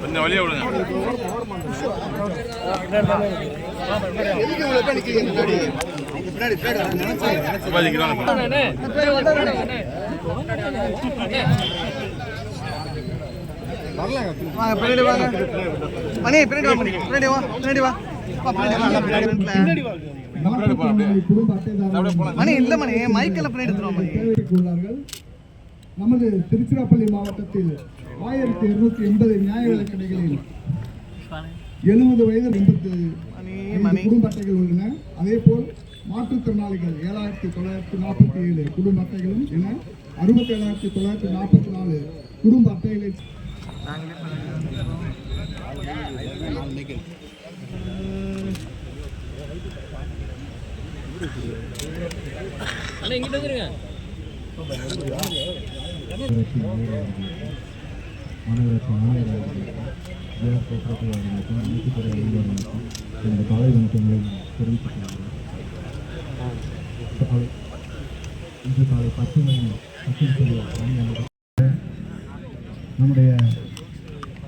கொஞ்சம் வழியா விடுங்க. பின்னாடி வாங்க. மணி பின்னாடி வா பின்னாடி வா பின்னாடி வா. மணி இல்ல மணி. பின்னாடி நமது திருச்சிராப்பள்ளி மாவட்டத்தில் ஆயிரத்தி இருநூத்தி எண்பது நியாய விலைக் கடைகளில் எழுபது வயது எண்பத்து குடும்ப அட்டைகள் உள்ளன. அதே போல் மாற்றுத்திறனாளிகள் ஏழாயிரத்தி தொள்ளாயிரத்தி நாற்பத்தி ஏழு குடும்ப அட்டைகளும் என அறுபத்தி ஏழாயிரத்தி தொள்ளாயிரத்தி நாற்பத்தி நாலு குடும்ப அட்டைகளை மாநகராட்சி ஆணையர்களுக்கும் ஜிஆர் போக்குவரத்து நீதித்துறை இந்த காலை வணக்கங்களை தெரிவித்துக் கொள்கிறேன் இன்று காலை பத்து மணி பத்து நம்முடைய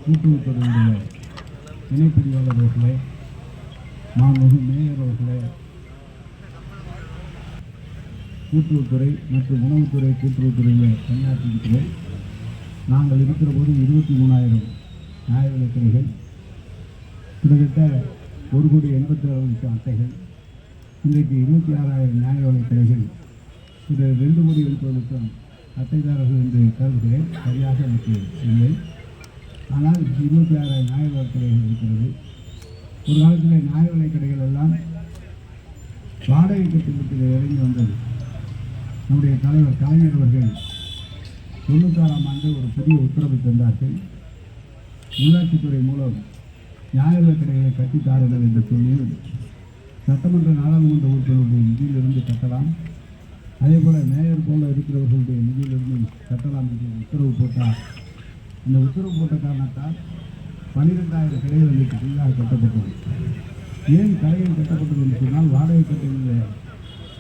கூட்டுறவுத்துறையுடைய இணைப்பிரிவாளர் அவர்களை மாண்புமிகு மேயர் அவர்களே கூட்டுறவுத்துறை மற்றும் உணவுத்துறை கூட்டுறவுத்துறையில் பணியாற்றியிருக்கிறோம். நாங்கள் இருக்கிற போது இருபத்தி மூணாயிரம் நியாய விலைக்கடைகள் கிட்டத்தட்ட ஒரு கோடி எண்பத்தி ஆறு லட்சம் அட்டைகள் இன்றைக்கு இருபத்தி ஆறாயிரம் நியாய விலைக்கடைகள் இது ரெண்டு கோடி எழுபது லட்சம் அட்டைதாரர்கள் என்று கருதுகிறேன். சரியாக எனக்கு இல்லை. ஆனால் இருபத்தி ஆறாயிரம் நியாய விலைக்கடைகள் இருக்கிறது. ஒரு காலத்தில் நியாய விலைக்கடைகள் எல்லாம் வாடகை திட்டத்தில் இறங்கி வந்தது. நம்முடைய தலைவர் கலைஞர் அவர்கள் தொண்ணூத்தாறாம் ஆண்டு ஒரு புதிய உத்தரவை தந்தார்கள். உள்ளாட்சித்துறை மூலம் நியாய விலை கடைகளை கட்டித்தாருங்கள் என்ற சொல்லியும் சட்டமன்ற நாடாளுமன்ற உறுப்பினர்களுடைய நிதியிலிருந்து கட்டலாம். அதே போல் மேயர் போல இருக்கிறவர்களுடைய நிதியிலிருந்து கட்டலாம் என்று உத்தரவு போட்டார். இந்த உத்தரவு போட்ட காரணத்தால் பன்னிரெண்டாயிரம் கடைகள் இன்றைக்கு புதிதாக கட்டப்பட்டது. ஏன் கடைகள் கட்டப்பட்டது என்று சொன்னால் வாடகை கட்டங்களில்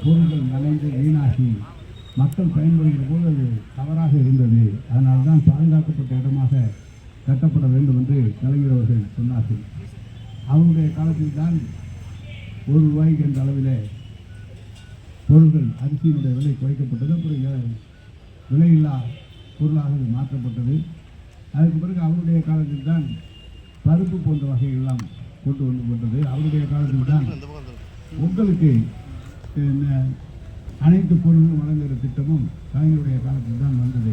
பொருட்கள் நனைந்து வீணாகி மக்கள் பயன்படுகிற போது அது தவறாக இருந்தது. அதனால் தான் பாதுகாக்கப்பட்ட இடமாக கட்டப்பட வேண்டும் என்று கலைஞர் அவர்கள் சொன்னார்கள். அவருடைய காலத்தில் தான் ஒரு ரூபாய்க்கு என்ற அளவிலே பொருட்கள் அரிசியினுடைய விலை குறைக்கப்பட்டது. அப்புறம் விலையில்லா பொருளாக மாற்றப்பட்டது. அதுக்கு பிறகு அவருடைய காலத்தில் தான் பருப்பு போன்ற வகைகள்லாம் கொண்டு வந்து கொண்டது. அவருடைய காலத்தில் தான் உங்களுக்கு அனைத்து பொருளும் வழங்குகிற திட்டமும் கலைஞருடைய காலத்தில் தான் வந்தது.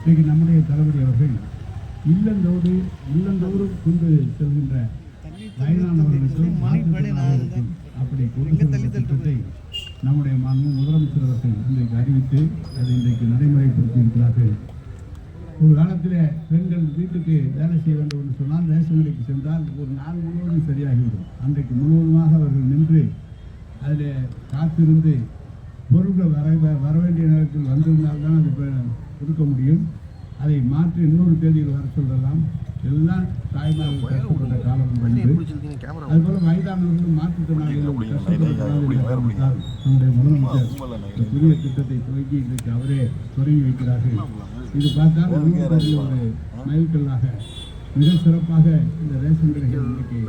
இன்றைக்கு நம்முடைய தளபதி அவர்கள் இல்லந்தோடு இல்லந்தோறும் கொண்டு செல்கின்ற வயதானவர்களுக்கும் அப்படி கொண்டு செல்கிற திட்டத்தை நம்முடைய மாண்பு முதலமைச்சர் அவர்கள் இன்றைக்கு அறிவித்து அதை இன்றைக்கு நடைமுறைப்படுத்தியிருக்கிறார்கள். ஒரு காலத்தில் பெண்கள் வீட்டுக்கு வேலை செய்ய வேண்டும் என்று சொன்னால் ரேஷன் கடைக்கு சென்றால் ஒரு நாள் முழுவதும் சரியாகிவிடும். அன்றைக்கு முழுவதுமாக அவர்கள் நின்று அதில் காத்திருந்து பொருட்கள் வர வர வேண்டிய நேரத்தில் வந்திருந்தால் தான் அது கொடுக்க முடியும். அதை மாற்றி இன்னொரு தேதியில் வர சொல்லலாம். எல்லாம் தாய்மார்கள் கஷ்டப்பட்ட காலம் வந்து அதுபோல வயதானவர்களும் மாற்றுத்திறனாளிகளும் காரணத்தால் நம்முடைய முதலமைச்சர் புதிய திட்டத்தை துவக்கி இன்றைக்கு அவரே தொடங்கி வைக்கிறார்கள். இது பார்த்தால் உணவுத்துறையில் ஒரு மைல்கல்லாக மிக சிறப்பாக இந்த ரேஷன் கடைகள் இன்றைக்கு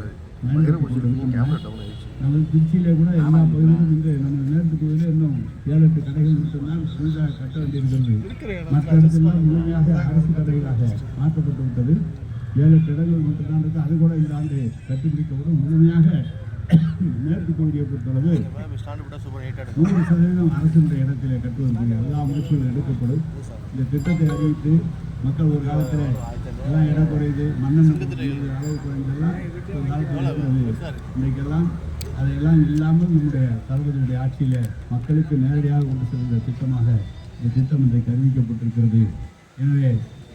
நம்ம திருச்சியில கூட எல்லா பகுதியிலும் இந்த நம்ம நேரத்து பகுதியில் இன்னும் ஏழு எட்டு கடைகள் மட்டும்தான் புதிதாக கட்ட வேண்டியிருக்கிறது. மற்ற இடத்துல முழுமையாக அரசு கடைகளாக மாற்றப்பட்டு விட்டது. ஏழு எட்டு இடங்கள் மட்டும்தான் இருக்கு. அது கூட இந்த ஆண்டு கட்டிப்பிடிக்கப்படும் முழுமையாக மேற்கு பகுதியை பொறுத்தளவு நூறு சதவீதம் அரசுடைய இடத்திலே கட்டுவதற்கு எல்லா முயற்சிகளும் எடுக்கப்படும் இந்த திட்டத்தை அறிவித்து மக்கள் ஒரு காலத்தில் எல்லாம் இடம் குறையுது மண்ணெண்ணெய் அளவு குறைந்தெல்லாம் ஒரு காலத்தில் இருக்கிறது இன்றைக்கெல்லாம் அதையெல்லாம் இல்லாமல் நம்முடைய தளபதியுடைய ஆட்சியில் மக்களுக்கு நேரடியாக கொண்டு செல்கிற திட்டமாக இந்த திட்டம் இன்றைக்கு அறிவிக்கப்பட்டிருக்கிறது எனவே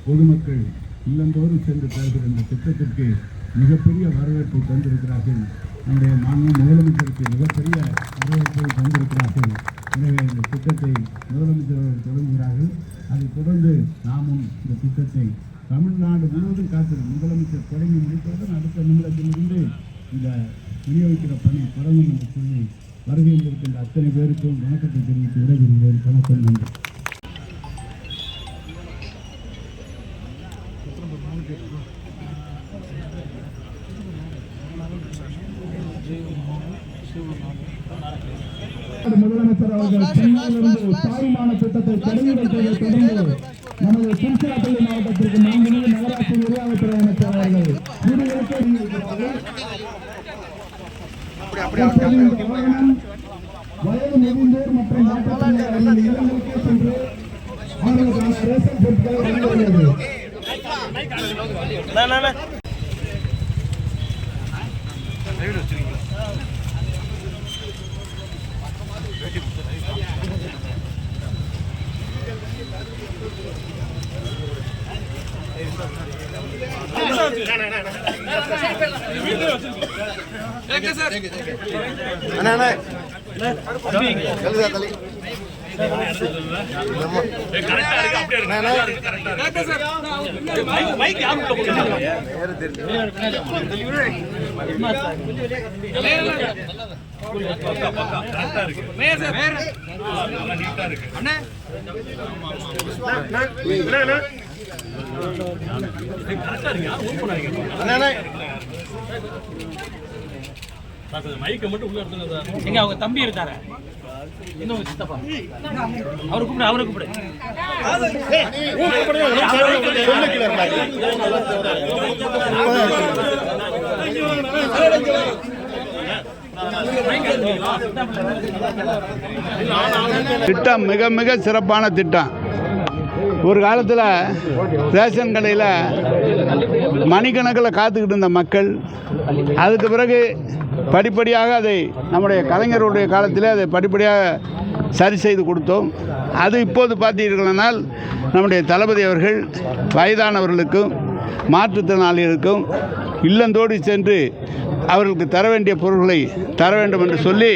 பொதுமக்கள் இல்லந்தோறும் சென்று தருகிற இந்த திட்டத்திற்கு மிகப்பெரிய வரவேற்பு தந்திருக்கிறார்கள் நம்முடைய மாநில முதலமைச்சருக்கு மிகப்பெரிய வரவேற்பை தந்திருக்கிறார்கள். எனவே இந்த திட்டத்தை முதலமைச்சர் அவர்கள் தொடங்குகிறார்கள். அதைத் தொடர்ந்து நாமும் இந்த திட்டத்தை தமிழ்நாடு முழுவதும் காத்திரு முதலமைச்சர் தொடங்கி முடித்தவுடன் அடுத்த நிமிடத்திலிருந்து இந்த விநியோகிக்கிற பணி தொடங்கும் என்று சொல்லி வருகை இருக்கின்ற அத்தனை பேருக்கும் வணக்கத்தை தெரிவித்து விடைபெறுகிறேன். வணக்கம் நன்றி. அவர்கள் சென்னையிலிருந்து தாய்மான திட்டத்தை தொடங்கி வைத்ததை தொடர்ந்து நமது திருச்சிராப்பள்ளி மாவட்டத்திற்கு மாண்புமிகு நகராட்சி நிர்வாகத்துறை அமைச்சர் அவர்கள் வீடுகளுக்கு அறிவிக்கிறார்கள் தற்போது இந்த வாகனம் வயது முதிர்ந்தோர் மற்றும் மாற்றுத்திறனாளிகள் இல்லங்களுக்கே சென்று அவர்களுக்கான ரேஷன் பொருட்களை வழங்குகிறது அண்ணா அண்ணா. தலி. கரெக்டா இருக்கு அப்படியே இருக்கு கரெக்டா இருக்கு அண்ணா அண்ணா எங்க அவங்க தம்பி இருக்காரு. இன்னும் உங்க சித்தப்பா. அவரு கூப்பிடு அவரு கூப்பிடு. திட்டம் மிக மிக சிறப்பான திட்டம். ஒரு காலத்தில் ரேஷன் கடையில் மணிக்கணக்கில் காத்துக்கிட்டு இருந்த மக்கள் அதுக்கு பிறகு படிப்படியாக அதை நம்முடைய கலைஞருடைய காலத்தில் அதை படிப்படியாக சரி செய்து கொடுத்தோம். அது இப்போது பார்த்தீர்களானால் நம்முடைய தளபதி அவர்கள் வயதானவர்களுக்கும் மாற்றுத்திறனாளிகளுக்கும் இல்லந்தோடி சென்று அவர்களுக்கு தர வேண்டிய பொருட்களை தர வேண்டும் என்று சொல்லி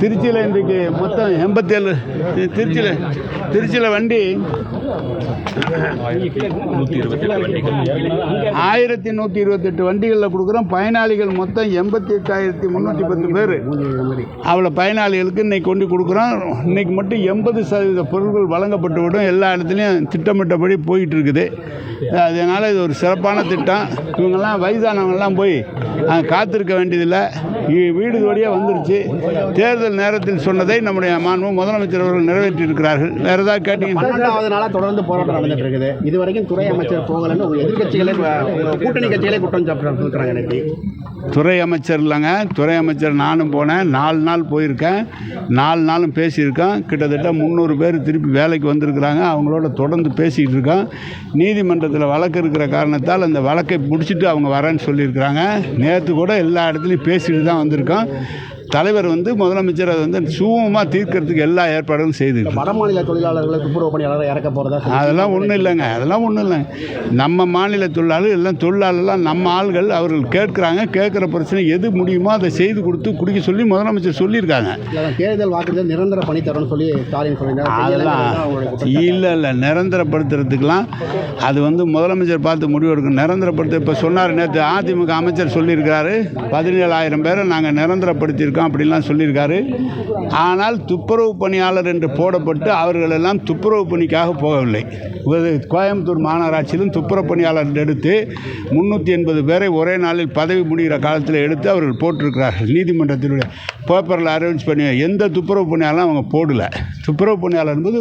திருச்சியில் இன்றைக்கு மொத்தம் எண்பத்தேழு திருச்சியில் திருச்சியில் வண்டி ஆயிரத்தி நூற்றி இருபத்தெட்டு வண்டிகளில் கொடுக்குறோம். பயனாளிகள் மொத்தம் எண்பத்தி எட்டாயிரத்தி முந்நூற்றி பத்து பேர். அவ்வளோ பயனாளிகளுக்கு இன்றைக்கி கொண்டு கொடுக்குறோம். இன்றைக்கி மட்டும் எண்பது சதவீத பொருட்கள் வழங்கப்பட்டு விடும். எல்லா இடத்துலையும் திட்டமிட்டபடி போயிட்டு இருக்குது. அதனால் இது ஒரு சிறப்பான திட்டம். இவங்கெல்லாம் வயதானவங்கெல்லாம் போய் காத்திருக்க வேண்டியதில்லை. வீடு வழியாக வந்துருச்சு. தேர்தல் நேரத்தில் சொன்னதை நம்முடைய மாண்பு முதலமைச்சர் அவர்கள் நிறைவேற்றியிருக்கிறார்கள். வேறு ஏதாவது கேட்டீங்கன்னா தொடர்ந்து போராட்டம் நடந்துட்டு இருக்குது இது வரைக்கும் துறை அமைச்சர் போகலன்னு எதிர்கட்சிகளே கூட்டணி கட்சிகளே குற்றம் சாப்பிட்டு இருக்கிறாங்க இன்னைக்கு. துறை அமைச்சர் இல்லைங்க. துறை அமைச்சர் நானும் போனேன். நாலு நாள் போயிருக்கேன். நாலு நாளும் பேசியிருக்கேன். கிட்டத்தட்ட முந்நூறு பேர் திருப்பி வேலைக்கு வந்திருக்கிறாங்க. அவங்களோட தொடர்ந்து பேசிகிட்டு இருக்கோம். நீதிமன்றத்தில் வழக்கு இருக்கிற காரணத்தால் அந்த வழக்கை முடிச்சுட்டு அவங்க வரேன்னு சொல்லியிருக்கிறாங்க. நேற்று கூட எல்லா இடத்துலையும் பேசிட்டு தான் வந்திருக்கோம் தலைவர் வந்து முதலமைச்சர் அதை வந்து சுமூகமாக தீர்க்கறதுக்கு எல்லா ஏற்பாடுகளும் செய்திருக்காங்க வட மாநில தொழிலாளர்களை துப்புரவு பணியாளரை இறக்க சொல்லி- அதெல்லாம் ஒன்றும் இல்லைங்க. அதெல்லாம் ஒன்றும் இல்லைங்க. நம்ம மாநில தொழிலாளர் எல்லாம் தொழிலாளர்லாம் நம்ம ஆள்கள் அவர்கள் கேட்குறாங்க. கேட்குற பிரச்சனை எது முடியுமோ அதை செய்து கொடுத்து குடிக்க சொல்லி முதலமைச்சர் சொல்லியிருக்காங்க. தேர்தல் வாக்குறுதியில் நிரந்தர பணி தரணும்னு சொல்லி ஸ்டாலின் சொல்லியிருந்தார் அதெல்லாம். இல்லை இல்லை. நிரந்தரப்படுத்துறதுக்கெலாம் அது வந்து முதலமைச்சர் பார்த்து முடிவு எடுக்கணும். நிரந்தரப்படுத்த இப்போ சொன்னார் நேற்று அதிமுக அமைச்சர் சொல்லியிருக்காரு பதினேழாயிரம் பேரை நாங்கள் நிரந்தரப்படுத்தியிருக்கோம். அப்படின்லாம் சொல்லியிருக்காரு. ஆனால் துப்புரவு பணியாளர் என்று போடப்பட்டு அவர்களெல்லாம் துப்புரவு பணிக்காக போகவில்லை. கோயம்புத்தூர் மாநகராட்சியிலும் துப்புரவு பணியாளர் எடுத்து முந்நூற்றி எண்பது பேரை ஒரே நாளில் பதவி முடிகிற காலத்தில் எடுத்து அவர்கள் போட்டிருக்கிறார்கள். நீதிமன்றத்தினுடைய பேப்பரில் அரேஞ்ச் பண்ணி எந்த துப்புரவு பணியாளரும் அவங்க போடலை. துப்புரவு பணியாளர் என்பது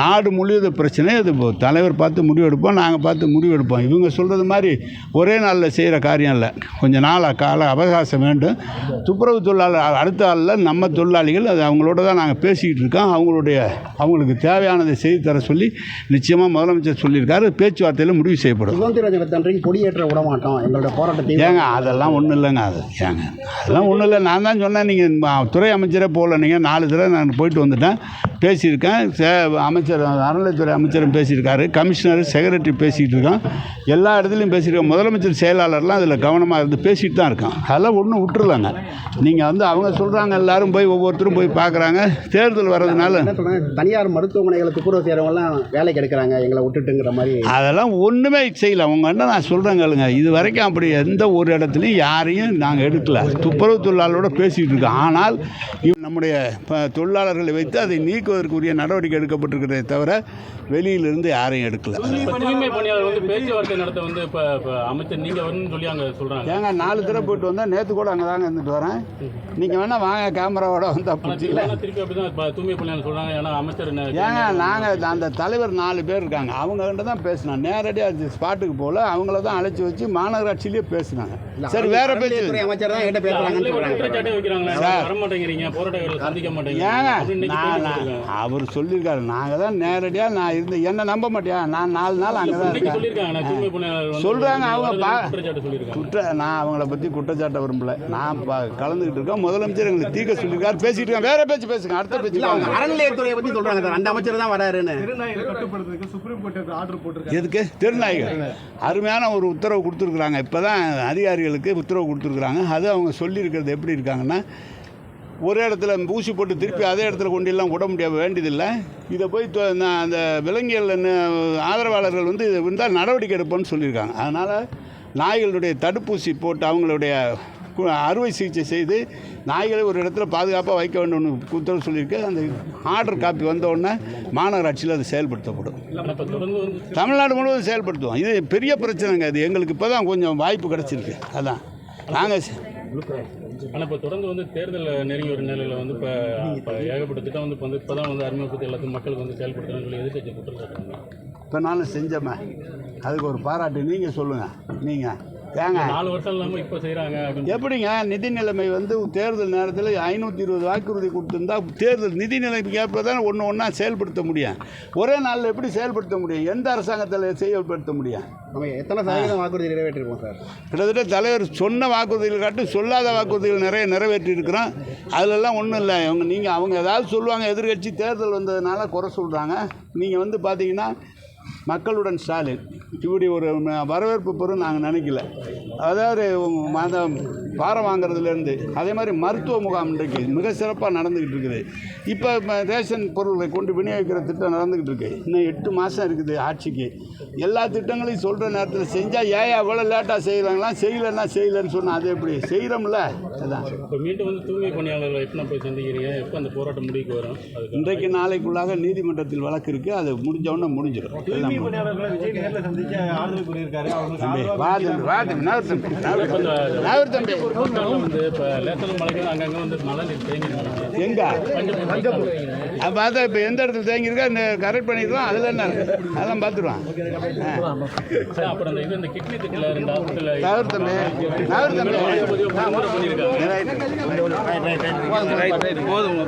நாடு முழுவதும் பிரச்சனை. அது தலைவர் பார்த்து முடிவெடுப்போம் நாங்கள் பார்த்து முடிவெடுப்போம். இவங்க சொல்கிறது மாதிரி ஒரே நாளில் செய்கிற காரியம் இல்லை. கொஞ்சம் நாள் கால அவகாசம் வேண்டும். துப்புரவு தொழிலாளர் அடுத்த ஆளில் நம்ம தொழிலாளிகள் அது அவங்களோட தான் நாங்கள் பேசிக்கிட்டு இருக்கோம். அவங்களுடைய அவங்களுக்கு தேவையானதை செய்து தர சொல்லி நிச்சயமாக முதலமைச்சர் சொல்லியிருக்காரு. பேச்சுவார்த்தையில் முடிவு செய்யப்படும். சுதந்திர தினத்தன்றைக்கு கொடியேற்ற விட மாட்டோம் எங்களோட போராட்டத்தை ஏங்க அதெல்லாம் ஒன்றும் இல்லைங்க அது. ஏங்க அதெல்லாம் ஒன்றும் இல்லை. நான் தான் சொன்னேன் நீங்கள் துறை அமைச்சரே போகல நீங்கள் நாலு தடவை நான் போயிட்டு வந்துட்டேன். பேசியிருக்கேன். சே அமைச்சர் அறநிலைத்துறை அமைச்சரும் பேசியிருக்காரு. கமிஷனர் செக்ரட்டரி பேசிகிட்டு இருக்கோம். எல்லா இடத்துலையும் பேசியிருக்கோம். முதலமைச்சர் செயலாளர்லாம் அதில் கவனமாக இருந்து பேசிட்டு தான் இருக்கோம். அதெல்லாம் ஒன்றும் விட்டுருலாங்க நீங்கள் வந்து வந்து அவங்க சொல்கிறாங்க எல்லாரும் போய் ஒவ்வொருத்தரும் போய் பார்க்குறாங்க. தேர்தல் வர்றதுனால தனியார் மருத்துவமனைகளை துப்புரவு செய்கிறவங்கலாம் வேலைக்கு எடுக்கிறாங்க எங்களை விட்டுட்டுங்கிற மாதிரி. அதெல்லாம் ஒன்றுமே செய்யல. அவங்க என்ன நான் சொல்கிறேன் கேளுங்க. இது வரைக்கும் அப்படி எந்த ஒரு இடத்துலையும் யாரையும் நாங்கள் எடுக்கல. துப்புரவு தொழிலாளரோட பேசிகிட்டு இருக்கோம். ஆனால் நம்முடைய தொழிலாளர்களை வைத்து அதை நீக்குவதற்குரிய நடவடிக்கை எடுக்கப்பட்டிருக்கிறதே தவிர வெளியிலிருந்து யாரையும் எடுக்கல. ஏங்க நாலு தடவை போயிட்டு வந்தால் நேற்று கூட அங்கே தாங்க இருந்துட்டு வரேன். நீங்கள் வேணால் வாங்க கேமராவோட வந்தால் ஆனா பிடிச்சிக்கல திருப்பி திருப்பி அப்படிதான் இப்ப தூய்மை பணியாளர் சொல்றாங்க. ஏன்னா அமைச்சர் என்ன ஏங்க நாங்கள் அந்த தலைவர் நாலு பேர் இருக்காங்க. அவங்ககிட்ட தான் பேசினோம். நேரடியாக அது ஸ்பாட்டுக்கு போகல அவங்கள தான் அழைச்சி வச்சு மாநகராட்சியிலேயே பேசினாங்க. சரி வேற பேச்சு. அமைச்சர் தான் என்கிட்ட சந்திக்க ஏங்க. அவர் சொல்லியிருக்காரு. நாங்கள் தான் நேரடியாக நான் இருந்து என்ன நம்ப மாட்டியா? நான் நாலு நாள் அங்கே தான் இருக்கேன். சொல்றாங்க, அவங்க பா- குற்ற நான் அவங்கள பற்றி குற்றச்சாட்ட விரும்பல. நான் ப கலந்துக்கிட்டு இருக்கேன். முதலமைச்சர் எங்களுக்கு தீர்க்க சொல்லியிருக்காரு. பேசிட்டு இருக்கேன். வேற பேச்சு பேசுங்க. அடுத்த பேச்சு அவங்க வாங்க. அறநிலையத்துறையை பத்தி சொல்றாங்க சார். அந்த அமைச்சர் தான் வராருன்னு. எதுக்கு? திருநாய்கள் அருமையான ஒரு உத்தரவு கொடுத்துருக்குறாங்க. இப்போ தான் அதிகாரிகளுக்கு உத்தரவு கொடுத்துருக்குறாங்க. அது அவங்க சொல்லியிருக்கிறது எப்படி இருக்காங்கன்னா ஒரு இடத்துல ஊசி போட்டு திருப்பி அதே இடத்துல கொண்டு எல்லாம் விட முடியாது வேண்டியதில்லை. இதை போய் நான் அந்த விலங்கியல் ஆதரவாளர்கள் வந்து இது இருந்தால் நடவடிக்கை எடுப்போம்னு சொல்லியிருக்காங்க. அதனால் நாய்களுடைய தடுப்பூசி போட்டு அவங்களுடைய அறுவை சிகிச்சை செய்து நாய்களை ஒரு இடத்துல பாதுகாப்பாக வைக்க வேண்டும்னு உத்தரவு சொல்லியிருக்கு. அந்த ஆர்டர் காப்பி வந்தவுடனே மாநகராட்சியில் அது செயல்படுத்தப்படும். தமிழ்நாடு முழுவதும் செயல்படுத்துவோம். இது பெரிய பிரச்சனைங்க. அது எங்களுக்கு இப்போ தான் கொஞ்சம் வாய்ப்பு கிடச்சிருக்கு. அதான். நாங்கள் ஆனா இப்ப தொடர்ந்து வந்து தேர்தல் நெருங்கி ஒரு நிலையில வந்து இப்போ இப்போ ஏகப்பட்ட திட்டம் வந்து இப்போ வந்து இப்பதான் வந்து அறிமுகப்படுத்தி எல்லாத்துக்கும் மக்களுக்கு வந்து செயல்படுத்தணும்னு சொல்லி எதிர்க்கட்சி குற்றச்சாட்டு இப்போ நானும் செஞ்சோமே அதுக்கு ஒரு பாராட்டு. நீங்கள் சொல்லுங்கள் நீங்கள் ஏங்க நாலு வருஷம் இல்லாம இப்ப அப்படின்னு எப்படிங்க? நிதி நிலைமை வந்து தேர்தல் நேரத்தில் ஐநூற்றி இருபது வாக்குறுதி கொடுத்துருந்தா தேர்தல் நிதி நிலைமைக்கு ஏற்ப தான் ஒன்று ஒன்றா செயல்படுத்த முடியும். ஒரே நாளில் எப்படி செயல்படுத்த முடியும்? எந்த அரசாங்கத்தில் செயல்படுத்த முடியும்? நம்ம எத்தனை சதவீதம் வாக்குறுதி நிறைவேற்றிருக்கோம் சார்? கிட்டத்தட்ட தலைவர் சொன்ன வாக்குறுதிகள் காட்டும் சொல்லாத வாக்குறுதிகள் நிறைய நிறைவேற்றி இருக்கிறோம் அதிலெல்லாம் ஒன்றும் இல்லை. அவங்க நீங்கள் அவங்க ஏதாவது சொல்லுவாங்க எதிர்கட்சி தேர்தல் வந்ததுனால குறை சொல்கிறாங்க நீங்கள் வந்து பார்த்தீங்கன்னா மக்களுடன் ஸ்டாலின். இப்படி ஒரு வரவேற்பு பெறும் நாங்கள் நினைக்கல. அதாவது அந்த பாரம் வாங்குறதுலேருந்து அதே மாதிரி மருத்துவ முகாம் இன்றைக்கு மிக சிறப்பாக நடந்துக்கிட்டு இருக்குது. இப்போ ரேஷன் பொருட்களை கொண்டு விநியோகிக்கிற திட்டம் நடந்துக்கிட்டு இருக்கு. இன்னும் எட்டு மாதம் இருக்குது ஆட்சிக்கு. எல்லா திட்டங்களையும் சொல்கிற நேரத்தில் செஞ்சால் ஏன் அவ்வளோ லேட்டாக செய்கிறாங்களாம் செய்யலைன்னா செய்யலைன்னு சொன்னால் அது எப்படி? செய்கிறோம்ல அதான். இப்ப மீண்டும் வந்து தூய்மை பணியாளர்களை எப்ப போய் சந்திக்கிறீங்க? எப்ப அந்த போராட்டம் முடிவுக்கு வரும்? இன்றைக்கு நாளைக்குள்ளாக நீதிமன்றத்தில் வழக்கு இருக்குது அது முடிஞ்ச உடனே முடிஞ்சிடும். எங்க அது பார்த்தா இப்போ எந்த இடத்துல தேங்கியிருக்கா இந்த கரெக்ட் பண்ணிடுவோம் அதில் என்ன அதெல்லாம் பார்த்துருவான் நகர் தம்பி. போதும்